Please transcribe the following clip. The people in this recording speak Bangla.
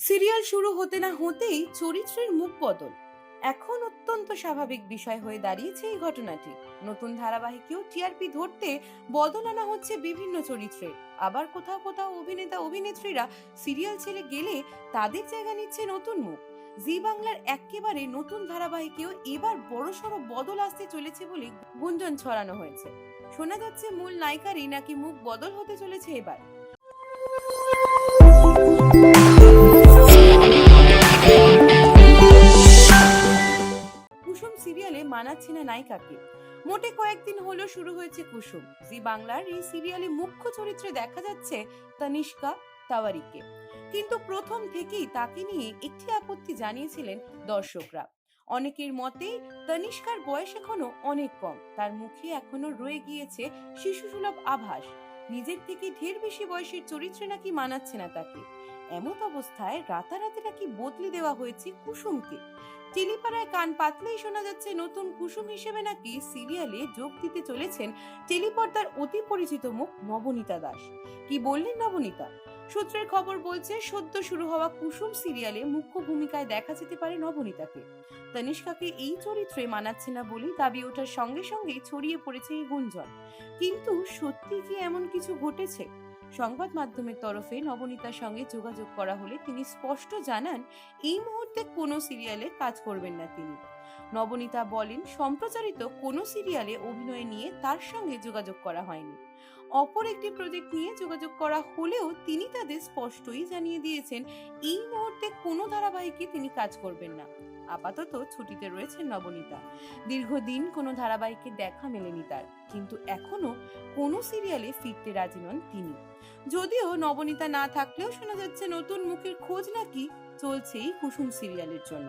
সিরিয়াল শুরু হতে না হতেই চরিত্রের মুখ বদল। এখন অত্যন্ত স্বাভাবিক বিষয় হয়ে দাঁড়িয়েছে এই ঘটনাটি। নতুন ধারাবাহিকেও টিআরপি ধরতে বদল আনা হচ্ছে বিভিন্ন চরিত্রে আবার কোথাও কোথাও অভিনেতা, অভিনেত্রীরা সিরিয়াল ছেড়ে গেলে তাদের জায়গা নিচ্ছে নতুন মুখ। জি বাংলার একেবারে নতুন ধারাবাহিকেও এবার বড়সড় বদল আসতে চলেছে বলে গুঞ্জন ছড়ানো হয়েছে। শোনা যাচ্ছে মূল নায়িকারই নাকি মুখ বদল হতে চলেছে এবার। সিরিয়ালে মানাচ্ছে না নায়িকাকে। মোটে কয়েকদিন হলো শুরু হয়েছে কুসুম। জি বাংলার এই সিরিয়ালে মুখ্য চরিত্রে দেখা যাচ্ছে তানিষ্কা তাওয়ারিকে কিন্তু প্রথম থেকেই তাকে নিয়ে একটি আপত্তি জানিয়েছিলেন দর্শকরা। অনেকের মতে তানিষ্কার বয়স এখনও অনেক কম। তার মুখে এখনও রয়ে গিয়েছে শিশুসুলভ আভাস। নিজের থেকে ঢের বেশি বয়সের চরিত্রে নাকি মানাচ্ছে না তাকে। এমত অবস্থায় রাতারাতি নাকি বদলে দেওয়া হয়েছে কুসুমকে। টেলিপাড়ায় কান পাতলেই শোনা যাচ্ছে নতুন কুসুম হিসেবে নাকি সিরিয়ালে যোগ দিতে চলেছেন টেলিপর্দার অতি পরিচিত মুখ নবনীতা দাস। কি বললেন নবনীতা? সূত্রের খবর বলছে, সদ্য শুরু হওয়া কুসুম সিরিয়ালে মুখ্য ভূমিকায় দেখা যেতে পারে নবনীতাকে। তনিষ্কাকে এই চরিত্রে মানাচ্ছে না বলেই দাবি ওঠার সঙ্গে সঙ্গে ছড়িয়ে পড়েছে এই গুঞ্জন। কিন্তু সত্যি কি এমন কিছু ঘটেছে? সংবাদ মাধ্যমের তরফে নবনীতার সঙ্গে যোগাযোগ করা হলে তিনি স্পষ্ট জানান, এই মুহূর্তে কোনো সিরিয়ালে কাজ করবেন না তিনি। নবনীতা বলেন, সম্প্রচারিত কোনো সিরিয়ালে অভিনয় নিয়ে তার সঙ্গে যোগাযোগ করা হয়নি। অপর একটি প্রজেক্ট নিয়ে যোগাযোগ করা হলেও তিনি তাদের স্পষ্টই জানিয়ে দিয়েছেন, এই মুহূর্তে কোনো ধারাবাহিকে তিনি কাজ করবেন না। আপাতত ছুটিতে রয়েছেন নবনীতা। দীর্ঘদিন কোনো ধারাবাহিকে দেখা মেলেনি তার, কিন্তু এখনও কোনো সিরিয়ালে ফিরতে রাজি নন তিনি। যদিও নবনীতা না থাকলেও শোনা যাচ্ছে নতুন মুখের খোঁজ নাকি চলছেই কুসুম সিরিয়ালের জন্য।